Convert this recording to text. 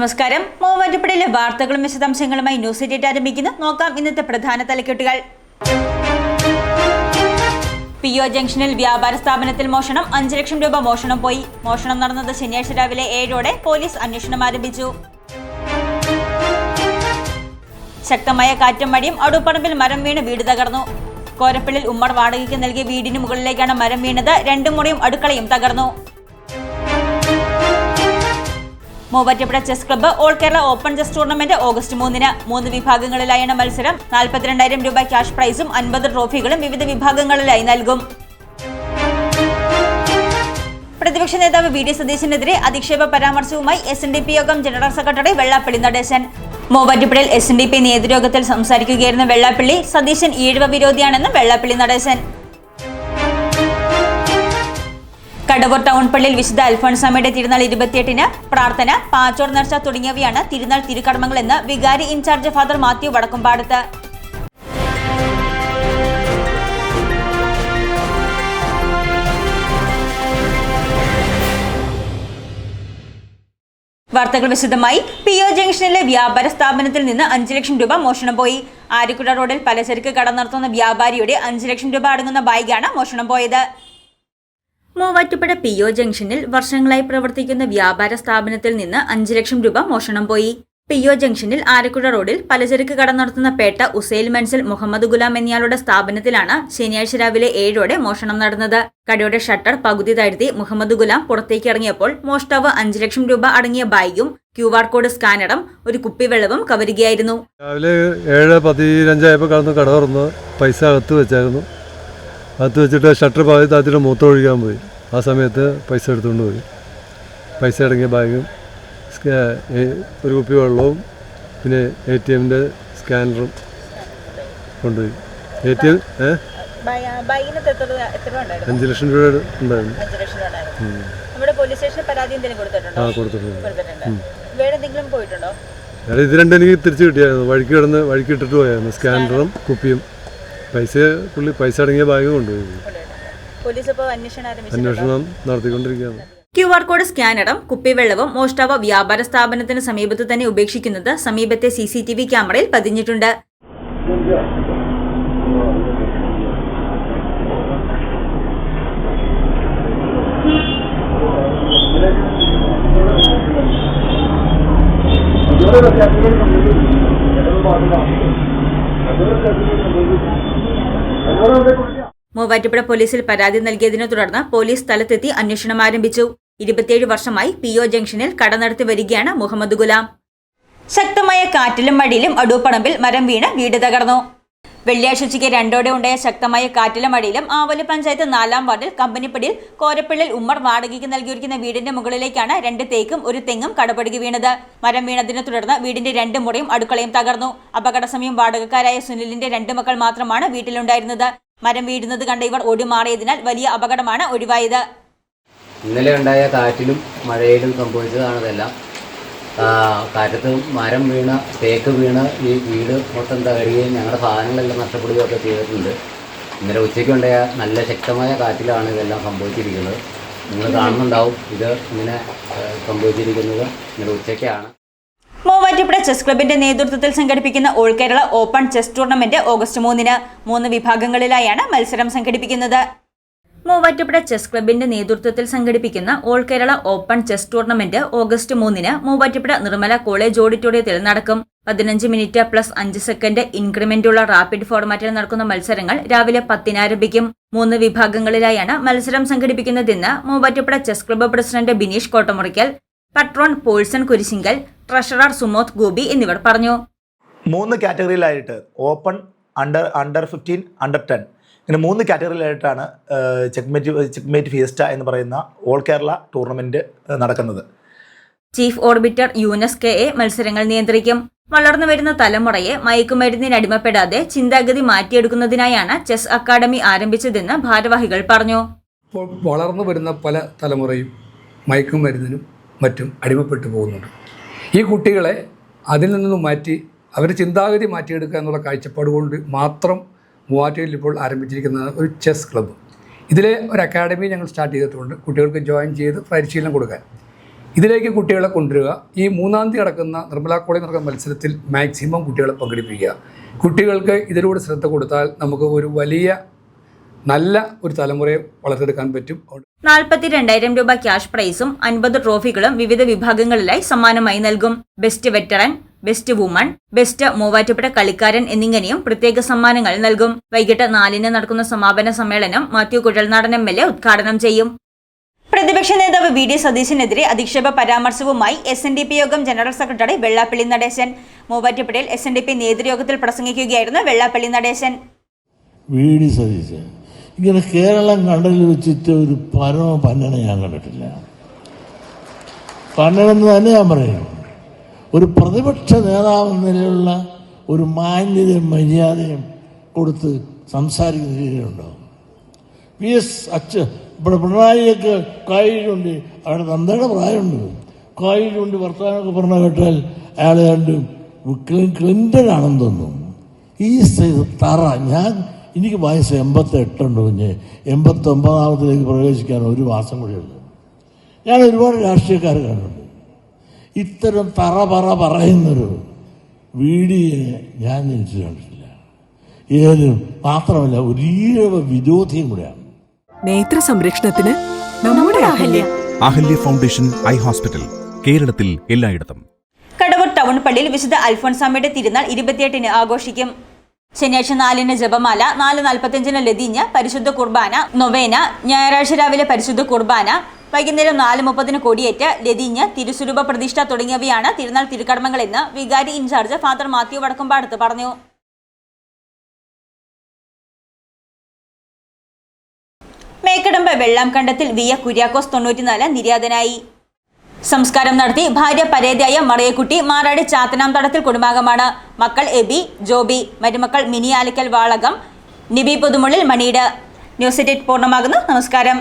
നമസ്കാരം. മൂവാറ്റുപുഴയിലെ വാർത്തകളും വിശദാംശങ്ങളുമായി ന്യൂസ് എഡിറ്റ് ആരംഭിക്കുന്നു. നോക്കാം ഇന്നത്തെ പ്രധാന തലക്കെട്ടുകൾ. പി ഒ ജംഗ്ഷനിൽ വ്യാപാര സ്ഥാപനത്തിൽ മോഷണം. അഞ്ച് ലക്ഷം രൂപ മോഷണം പോയി. മോഷണം നടന്നത് ശനിയാഴ്ച രാവിലെ ഏഴോടെ പോലീസ് അന്വേഷണം ആരംഭിച്ചു. ശക്തമായ കാറ്റും മഴയും അടുപ്പറമ്പിൽ മരം വീണ് വീട് തകർന്നു. കോരപ്പള്ളിൽ ഉമ്മർ വാടകയ്ക്ക് നൽകിയ വീടിന് മുകളിലേക്കാണ് മരം വീണത്. രണ്ടു മുറിയും അടുക്കളയും തകർന്നു. Muvattupuzha chess club all Kerala open chess tournament August മൂന്നിന് മൂന്ന് വിഭാഗങ്ങളിലായാണ് മത്സരം. നാൽപ്പത്തിരണ്ടായിരം രൂപ ക്യാഷ് പ്രൈസും അൻപത് ട്രോഫികളും വിവിധ വിഭാഗങ്ങളിലായി നൽകും. പ്രതിപക്ഷ നേതാവ് വി ഡി സതീശനെതിരെ അധിക്ഷേപ പരാമർശവുമായി എസ് എൻ ഡി പി യോഗം ജനറൽ സെക്രട്ടറി വെള്ളാപ്പള്ളി നടേശൻ. മൂവാറ്റുപുഴയിൽ എസ് എൻ ഡി പി നേതൃയോഗത്തിൽ സംസാരിക്കുകയായിരുന്ന വെള്ളാപ്പള്ളി സതീശൻ ഈഴവ വിരോധിയാണെന്ന് വെള്ളാപ്പള്ളി നടേശൻ. കടവൂർ ടൗൺ പള്ളിയിൽ വിശുദ്ധ അൽഫോൺസാമയുടെ തിരുനാൾ ഇരുപത്തിയെട്ടിന് പ്രാർത്ഥന പാച്ചോർ നേർച്ച തുടങ്ങിയവയാണ് തിരുനാൾ തിരുക്കർമ്മങ്ങളെന്ന് വികാരി ഇൻചാർജ് ഫാദർ മാത്യു വടക്കുംപാടത്ത് വാർത്തകൾ വിശദമായി. പി ഒ ജംഗ്ഷനിലെ വ്യാപാര സ്ഥാപനത്തിൽ നിന്ന് അഞ്ച് ലക്ഷം രൂപ മോഷണം പോയി. ആര്യക്കുട റോഡിൽ പലചരക്ക് കട നടത്തുന്ന വ്യാപാരിയുടെ അഞ്ച് ലക്ഷം രൂപ അടങ്ങുന്ന ബൈക്കാണ് മോഷണം പോയത്. മൂവാറ്റുപുഴ പി ഒ ജംഗ്ഷനിൽ വർഷങ്ങളായി പ്രവർത്തിക്കുന്ന വ്യാപാര സ്ഥാപനത്തിൽ നിന്ന് അഞ്ച് ലക്ഷം രൂപ മോഷണം പോയി. പി ഒ ജംഗ്ഷനിൽ ആരക്കുഴ റോഡിൽ പലചരക്ക് കട നടത്തുന്ന പേട്ട ഉസൈൽ മൻസിൽ മുഹമ്മദ് ഗുലാം എന്നയാളുടെ സ്ഥാപനത്തിലാണ് ശനിയാഴ്ച രാവിലെ ഏഴോടെ മോഷണം നടന്നത്. കടയുടെ ഷട്ടർ പകുതി താഴ്ത്തി മുഹമ്മദ് ഗുലാം പുറത്തേക്ക് ഇറങ്ങിയപ്പോൾ മോഷ്ടാവ് അഞ്ചു ലക്ഷം രൂപ അടങ്ങിയ ബാഗും ക്യു ആർ കോഡ് സ്കാനറും ഒരു കുപ്പി വെള്ളവും കവരുകയായിരുന്നു. രാവിലെ ഏഴ് പതിനഞ്ചായപ്പോൾ കടന്ന് കട തുറന്ന് പൈസ അകത്ത് വെച്ചായിരുന്നു. അകത്ത് വെച്ചിട്ട് ഷട്ടർ പാകി താത്തിയുടെ മൂത്രം മൂത്തൊഴിക്കാൻ പോയി. ആ സമയത്ത് പൈസ എടുത്തുകൊണ്ട് പോയി. പൈസ അടങ്ങിയ ബാഗും സ്കാ- ഒരു കുപ്പി വെള്ളവും പിന്നെ എ ടി എമ്മിന്റെ സ്കാനറും കൊണ്ടുപോയി. എ ടി എം ഏ? അഞ്ച് ലക്ഷം രൂപ ഉണ്ടായിരുന്നു. ആ കൊടുത്തിട്ടുണ്ട്. വേറെ ഇത് രണ്ടും എനിക്ക് തിരിച്ചു കിട്ടിയായിരുന്നു. വഴിക്ക് കിടന്ന് വഴിക്ക് ഇട്ടിട്ട് പോയായിരുന്നു. സ്കാനറും കുപ്പിയും. പൈസ പുള്ളി പൈസ അടങ്ങിയ ബാഗ് കൊണ്ടുപോയി. പോലീസ് ഇപ്പോൾ അന്വേഷണം അന്വേഷണം നടത്തിക്കൊണ്ടിരിക്കുകയാണ്. ക്യു ആർ കോഡ് സ്കാനറും കുപ്പിവെള്ളവും മോഷ്ടാവ് വ്യാപാര സ്ഥാപനത്തിന് സമീപത്ത് തന്നെ ഉപേക്ഷിക്കുന്നത് സമീപത്തെ സി സി ടി വി ക്യാമറയിൽ പതിഞ്ഞിട്ടുണ്ട്. മൂവാറ്റുപുഴ പോലീസിൽ പരാതി നൽകിയതിനെ തുടർന്ന് പോലീസ് സ്ഥലത്തെത്തി അന്വേഷണം ആരംഭിച്ചു. ഇരുപത്തിയേഴ് വർഷമായി പി ഒ ജംഗ്ഷനിൽ കട നടത്തി വരികയാണ് മുഹമ്മദ് ഗുലാം. ശക്തമായ കാറ്റിലും മടിയിലും അടൂപ്പണമ്പിൽ മരം വീണ് വീട് തകർന്നു. വെള്ളിയാഴ്ച ഉച്ചയ്ക്ക് രണ്ടോടെ ഉണ്ടായ ശക്തമായ കാറ്റിലും മഴയിലും ആവലി പഞ്ചായത്ത് നാലാം വാർഡിൽ കമ്പനിപ്പടിയിൽ കോരപ്പള്ളിൽ ഉമ്മർ വാടകയ്ക്ക് നൽകിയിരിക്കുന്ന വീടിന്റെ മുകളിലേക്കാണ് രണ്ട് തേക്കും ഒരു തെങ്ങും കടപടുകി വീണത്. മരം വീണതിനെ തുടർന്ന് വീടിന്റെ രണ്ട് മുറിയും അടുക്കളയും തകർന്നു. അപകട സമയം വാടകക്കാരായ സുനിലിന്റെ രണ്ട് മക്കൾ മാത്രമാണ് വീട്ടിലുണ്ടായിരുന്നത്. മരം വീഴുന്നത് കണ്ട ഇവർ ഓടിമാറിയതിനാൽ വലിയ അപകടമാണ് ഒഴിവായത്. ഇന്നലെ ഉണ്ടായ കാറ്റിലും മഴയിലും സംഭവിച്ചതാണ് ഇതെല്ലാം ആ, കാറ്റത്ത് മരം വീണ് തേക്ക് വീണ് ഈ വീട് മൊത്തം തകരുകയും ഞങ്ങളുടെ സാധനങ്ങളെല്ലാം നഷ്ടപ്പെടുകയും ഒക്കെ ചെയ്തിട്ടുണ്ട്. ഇന്നലെ ഉച്ചയ്ക്കുണ്ടായ നല്ല ശക്തമായ കാറ്റിലാണ് ഇതെല്ലാം സംഭവിച്ചിരിക്കുന്നത്. നിങ്ങൾ കാണുന്നുണ്ടാവും ഇത് ഇങ്ങനെ സംഭവിച്ചിരിക്കുന്നത്. ഇന്നലെ ഉച്ചയ്ക്കാണ്. മൂവാറ്റുപുഴ ചെസ് ക്ലബിന്റെ നേതൃത്വത്തിൽ സംഘടിപ്പിക്കുന്ന all Kerala open chess tournament August മൂന്നിന് മൂന്ന് വിഭാഗങ്ങളിലായാണ് മത്സരം സംഘടിപ്പിക്കുന്നത്. മൂവാറ്റുപുഴ ചെസ് ക്ലബിന്റെ നേതൃത്വത്തിൽ സംഘടിപ്പിക്കുന്ന all Kerala open chess tournament August മൂന്നിന് മൂവാറ്റുപുഴ നിർമ്മല കോളേജ് ഓഡിറ്റോറിയത്തിൽ നടക്കും. പതിനഞ്ച് മിനിറ്റ് പ്ലസ് അഞ്ച് സെക്കൻഡ് ഇൻക്രിമെന്റുള്ള റാപ്പിഡ് ഫോർമാറ്റിൽ നടക്കുന്ന മത്സരങ്ങൾ രാവിലെ പത്തിന് ആരംഭിക്കും. മൂന്ന് വിഭാഗങ്ങളിലായാണ് മത്സരം സംഘടിപ്പിക്കുന്നതെന്ന് Muvattupuzha chess club president Bineesh Kottamurikkal patron Paulson Kurisinkal treasurer Sumoth Gopi എന്നിവർ പറഞ്ഞു. മൂന്ന് കാറ്റഗറിയിലായിട്ട് open under under fifteen under ten ഇങ്ങനെ മൂന്ന് കാറ്റഗറിയിലായിട്ടാണ് ചെക്മേറ്റ് ചെക്മേറ്റ് ഫിയസ്റ്റ എന്ന് പറയുന്ന ഓൾ കേരള ടൂർണമെന്റ് നടക്കുന്നത്. Chief arbiter Yunus K A മത്സരങ്ങൾ നിയന്ത്രിക്കും. വളർന്നു വരുന്ന തലമുറയെ മയക്കുമരുന്നിന് അടിമപ്പെടാതെ ചിന്താഗതി മാറ്റിയെടുക്കുന്നതിനായാണ് ചെസ് അക്കാദമി ആരംഭിച്ചതെന്ന് ഭാരവാഹികൾ പറഞ്ഞു. ഇപ്പോൾ വളർന്നു വരുന്ന പല തലമുറയും മയക്കുമരുന്നിനും മറ്റും അടിമപ്പെട്ടു പോകുന്നുണ്ട്. ഈ കുട്ടികളെ അതിൽ നിന്നും മാറ്റി അവരുടെ ചിന്താഗതി മാറ്റിയെടുക്കുക എന്നുള്ള കാഴ്ചപ്പാട് കൊണ്ട് മാത്രം മൂവാറ്റുപുഴയിൽ ഇപ്പോൾ ആരംഭിച്ചിരിക്കുന്ന ഒരു ചെസ് ക്ലബ്ബ് ഇതിലെ ഒരു അക്കാഡമി ഞങ്ങൾ സ്റ്റാർട്ട് ചെയ്തിട്ടുണ്ട്. കുട്ടികൾക്ക് ജോയിൻ ചെയ്ത് പരിശീലനം കൊടുക്കാൻ. ഇതിലേക്ക് കുട്ടികളെ കൊണ്ടുവരിക. ഈ മൂന്നാം തീയതി നടക്കുന്ന നിർമ്മല കോളേജ് നടക്കുന്ന മത്സരത്തിൽ മാക്സിമം കുട്ടികളെ പങ്കെടുപ്പിക്കുക. കുട്ടികൾക്ക് ഇതിലൂടെ ശ്രദ്ധ കൊടുത്താൽ നമുക്ക് ഒരു വലിയ നല്ല ഒരു തലമുറയെ വളർത്തിയെടുക്കാൻ പറ്റും. നാൽപ്പത്തി രണ്ടായിരം രൂപ ക്യാഷ് പ്രൈസും അൻപത് ട്രോഫികളും വിവിധ വിഭാഗങ്ങളിലായി സമ്മാനമായി നൽകും. Best veteran best woman best Muvattupuzha കളിക്കാരൻ എന്നിങ്ങനെയും പ്രത്യേക സമ്മാനങ്ങൾ നൽകും. വൈകിട്ട് നാലിന് നടക്കുന്ന സമാപന സമ്മേളനം Mathew Kuzhalnadan M L A ഉദ്ഘാടനം ചെയ്യും. പ്രതിപക്ഷ നേതാവ് വി ഡി സതീശനെതിരെ അധിക്ഷേപ പരാമർശവുമായി S N D P Yogam general secretary Vellappally Natesan. മൂവാറ്റുപുഴയിൽ എസ് എൻ ഡി പി നേതൃയോഗത്തിൽ പ്രസംഗിക്കുകയായിരുന്നു വെള്ളാപ്പള്ളി നടേശൻ. വി ഡി സതീശൻ ഇങ്ങനെ കേരളം കണ്ടതിൽ വെച്ചിട്ട് ഒരു പരമ പന്നനെ ഞാൻ കണ്ടിട്ടില്ല. പന്നനെന്ന് തന്നെ ഞാൻ പറയും. ഒരു പ്രതിപക്ഷ നേതാവ് നിലയിലുള്ള ഒരു മാന്യതയും മര്യാദയും കൊടുത്ത് സംസാരിക്കുന്ന രീതിയുണ്ടോ വി എസ് അച്ഛ ഇവിടെ പിണറായിയൊക്കെ കായിലുണ്ട് അവിടെ തന്തയുടെ പ്രായമുണ്ട്. കായിലുണ്ട് വർത്തമാനമൊക്കെ പറഞ്ഞ കേട്ടാൽ അയാൾ കണ്ട് ക്ലി- ക്ലിന്റൺ ആണെന്ന് തോന്നും. ഈ തറ ഞാൻ എനിക്ക് വയസ്സ് എൺപത്തെട്ടുണ്ട് കുഞ്ഞ്. എൺപത്തൊമ്പതാമത്തിലേക്ക് പ്രവേശിക്കാൻ ഒരു മാസം കൂടിയുണ്ട് ഞാൻ ഒരുപാട് രാഷ്ട്രീയക്കാർ കണ്ടിട്ടുണ്ട്. ഇത്തരം തറ പറ പറയുന്നൊരു വീഡിയോ ഞാൻ എനിക്ക് കണ്ടിട്ടില്ല. ഏതും മാത്രമല്ല ഒരീഴവ വിരോധിയും കൂടെയാണ്. നേത്ര സംരക്ഷണത്തിന് നമ്മുടെ Ahalya. Ahalya foundation eye hospital കേരളത്തിൽ എല്ലായിടത്തും. കടവൂർ ടൗൺ പള്ളിയിൽ വിശുദ്ധ അൽഫോൺസാമയുടെ തിരുനാൾ ഇരുപത്തിയെട്ടിന് ആഘോഷിക്കും. ശനിയാഴ്ച നാലിന് ജപമാല നാല് നാൽപ്പത്തിയഞ്ചിന് ലതിഞ്ഞ് പരിശുദ്ധ കുർബാന നൊവേന ഞായറാഴ്ച രാവിലെ പരിശുദ്ധ കുർബാന വൈകുന്നേരം നാല് മുപ്പതിന് കൊടിയേറ്റ് ലതിഞ്ഞ് തിരുസ്വരൂപ പ്രതിഷ്ഠ തുടങ്ങിയവയാണ് തിരുനാൾ തിരുക്കടമങ്ങളെന്ന് വികാരി ഇൻചാർജ് ഫാദർ മാത്യു വടക്കുംപാടത്ത് പറഞ്ഞു. മേക്കടമ്പ് വെള്ളാംകണ്ടത്തിൽ വി എ കുര്യാക്കോസ് തൊണ്ണൂറ്റിനാല് നിര്യാതനായി. സംസ്കാരം നടത്തി ഭാര്യ പരേതയായ മറയക്കുട്ടി മാറാടി ചാത്തനാം തടത്തിൽ കുടുംബാംഗമാണ്. മക്കൾ എബി ജോബി മരുമക്കൾ മിനി ആലിക്കൽ വാളകം നിബി പുതുമുള്ളിൽ മണിയുടെ. ന്യൂസ് എഡിറ്റ് പൂർണമാകുന്നു. നമസ്കാരം.